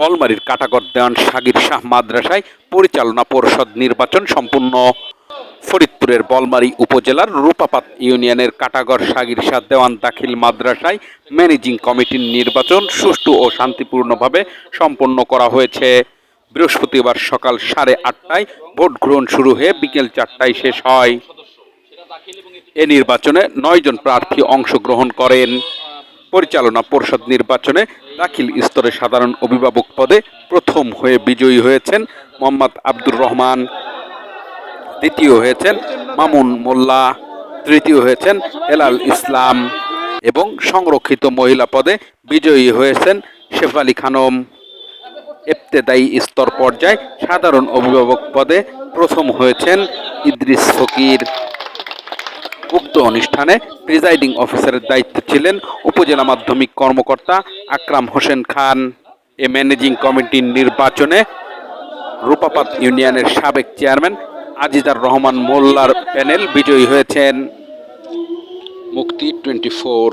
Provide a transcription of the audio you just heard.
বলমারির কাটাগর দেওয়ান সাগির শাহ মাদ্রাসায় পরিচালনা পরিষদ নির্বাচন সম্পূর্ণ। ফরিদপুরের বলমারী উপজেলার রূপাপাত ইউনিয়নের কাটাগর সাগির শাহ দেওয়ান দাখিল মাদ্রাসায় ম্যানেজিং কমিটির নির্বাচন সুষ্ঠু ও শান্তিপূর্ণভাবে সম্পন্ন করা হয়েছে। বৃহস্পতিবার সকাল সাড়ে আটটায় ভোট গ্রহণ শুরু হয়ে বিকেল চারটায় শেষ হয়। এ নির্বাচনে নয়জন প্রার্থী অংশগ্রহণ করেন। পরিচালনা পরিষদ নির্বাচনে দাখিল স্তরে সাধারণ অভিভাবক পদে প্রথম হয়ে বিজয়ী হয়েছেন মোহাম্মদ আব্দুর রহমান। দ্বিতীয় হয়েছেন মামুন মোল্লা। তৃতীয় হয়েছেন হেলাল ইসলাম এবং সংরক্ষিত মহিলা পদে বিজয়ী হয়েছেন শেফালি খানম। এফতেদায়ী স্তর পর্যায়ে সাধারণ অভিভাবক পদে প্রথম হয়েছেন ইদ্রিস ফকির। উক্ত অনুষ্ঠানে প্রিজাইডিং অফিসারের দায়িত্বে ছিলেন উপজেলা মাধ্যমিক কর্মকর্তা আকরাম হোসেন খান। এ ম্যানেজিং কমিটির নির্বাচনে রূপাপাত ইউনিয়নের সাবেক চেয়ারম্যান আজিজার রহমান মোল্লার প্যানেল বিজয়ী হয়েছেন। মুক্তি টোয়েন্টি ফোর।